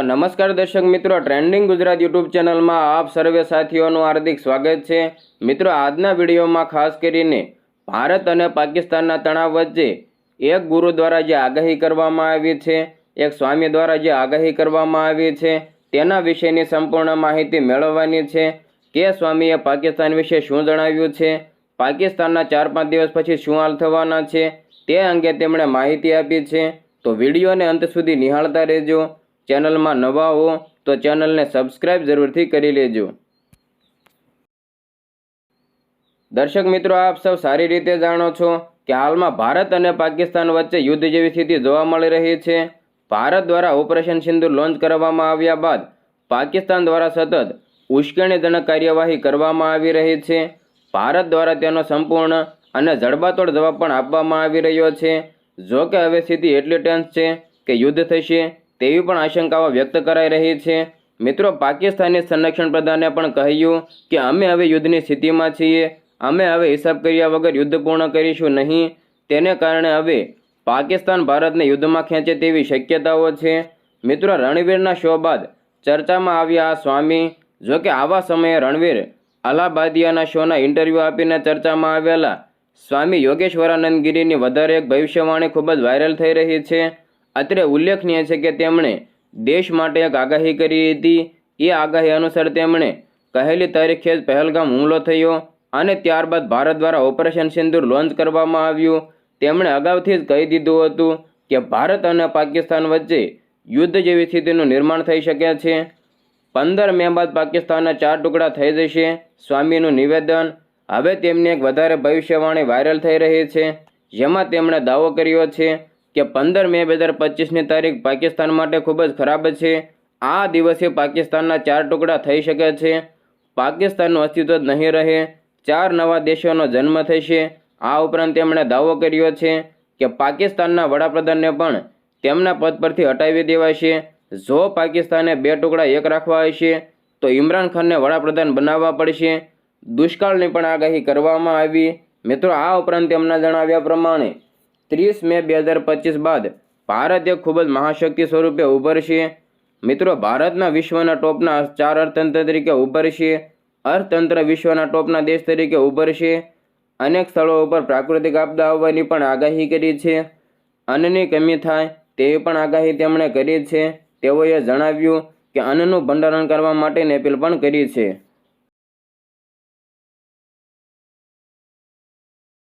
તો નમસ્કાર દર્શક મિત્રો ટ્રેન્ડિંગ ગુજરાત યુટ્યુબ ચેનલમાં આપ સર્વે સાથીઓનું હાર્દિક સ્વાગત છે. મિત્રો, આજના વિડીયોમાં ખાસ કરીને ભારત અને પાકિસ્તાનના તણાવ વચ્ચે એક ગુરુ દ્વારા જે આગાહી કરવામાં આવી છે, એક સ્વામી દ્વારા જે આગાહી કરવામાં આવી છે, તેના વિશેની સંપૂર્ણ માહિતી મેળવવાની છે કે સ્વામીએ પાકિસ્તાન વિશે શું જણાવ્યું છે, પાકિસ્તાનના ચાર પાંચ દિવસ પછી શું હાલ થવાના છે, તે અંગે તેમણે માહિતી આપી છે. તો વિડીયોને અંત સુધી નિહાળતા રહેજો. ચેનલમાં નવા હો તો ચેનલને સબસ્ક્રાઈબ જરૂરથી કરી લેજો. દર્શક મિત્રો, આપ સૌ સારી રીતે જાણો છો કે હાલમાં ભારત અને પાકિસ્તાન વચ્ચે યુદ્ધ જેવી સ્થિતિ જોવા મળી રહી છે. ભારત દ્વારા ઓપરેશન સિંધુ લોન્ચ કરવામાં આવ્યા બાદ પાકિસ્તાન દ્વારા સતત ઉશ્કેરણીજનક કાર્યવાહી કરવામાં આવી રહી છે. ભારત દ્વારા તેનો સંપૂર્ણ અને જડબાતોડ જવાબ પણ આપવામાં આવી રહ્યો છે. જો કે હવે સ્થિતિ એટલી ટેન્સ છે કે યુદ્ધ થશે તેવી પણ આશંકાઓ વ્યક્ત કરાઈ રહી છે. મિત્રો પાકિસ્તાની સંરક્ષણ પ્રધાને પણ કહ્યું કે અમે હવે યુદ્ધની સ્થિતિમાં છીએ. અમે હવે હિસાબ કર્યા વગર યુદ્ધ પૂર્ણ કરીશું નહીં. તેને કારણે હવે પાકિસ્તાન ભારતને યુદ્ધમાં ખેંચે તેવી શક્યતાઓ છે. મિત્રો, રણવીરના શો બાદ ચર્ચામાં આવ્યા આ સ્વામી. જો કે આવા સમયે રણવીર અલાહાબાદિયાના શોના ઇન્ટરવ્યૂ આપીને ચર્ચામાં આવેલા સ્વામી યોગેશ્વરાનંદ ગિરીની વધારે એક ભવિષ્યવાણી ખૂબ જ વાયરલ થઈ રહી છે. અત્રે ઉલ્લેખનીય છે કે તેમણે દેશ માટે એક આગાહી કરી હતી. એ આગાહી અનુસાર તેમણે કહેલી તારીખે જ પહેલગામ હુમલો થયો અને ત્યારબાદ ભારત દ્વારા ઓપરેશન સિંદૂર લોન્ચ કરવામાં આવ્યું. તેમણે અગાઉથી જ કહી દીધું હતું કે ભારત અને પાકિસ્તાન વચ્ચે યુદ્ધ જેવી સ્થિતિનું નિર્માણ થઈ શકે છે. પંદર મે બાદ પાકિસ્તાનના ચાર ટુકડા થઈ જશે સ્વામીનું નિવેદન. હવે તેમની એક વધારે ભવિષ્યવાણી વાયરલ થઈ રહી છે. જેમાં તેમણે દાવો કર્યો છે કે પંદર મે બે હજાર પચીસની તારીખ પાકિસ્તાન માટે ખૂબ જ ખરાબ છે. આ દિવસે પાકિસ્તાનના ચાર ટુકડા થઈ શકે છે. પાકિસ્તાનનું અસ્તિત્વ જ નહીં રહે. ચાર નવા દેશોનો જન્મ થશે. આ ઉપરાંત તેમણે દાવો કર્યો છે કે પાકિસ્તાનના વડાપ્રધાનને પણ તેમના પદ પરથી હટાવી દેવાશે. જો પાકિસ્તાને બે ટુકડા એક રાખવા હશે, તો ઇમરાન ખાનને વડાપ્રધાન બનાવવા પડશે. દુષ્કાળની પણ આગાહી કરવામાં આવી. મિત્રો, આ ઉપરાંત તેમના જણાવ્યા પ્રમાણે ત્રીસ મે બે હજાર પચીસ બાદ ભારત એક ખૂબ જ મહાશક્તિ સ્વરૂપે ઉભરશે મિત્રો, ભારતના વિશ્વના ટોપના ચાર અર્થતંત્ર તરીકે ઉભરશે અર્થતંત્ર વિશ્વના ટોપના દેશ તરીકે ઉભરશે અનેક સ્થળો ઉપર પ્રાકૃતિક આપદા આવવાની પણ આગાહી કરી છે. અન્નની કમી થાય તેવી પણ આગાહી તેમણે કરી છે. તેઓએ જણાવ્યું કે અન્નનું ભંડારણ કરવા માટેની અપીલ પણ કરી છે.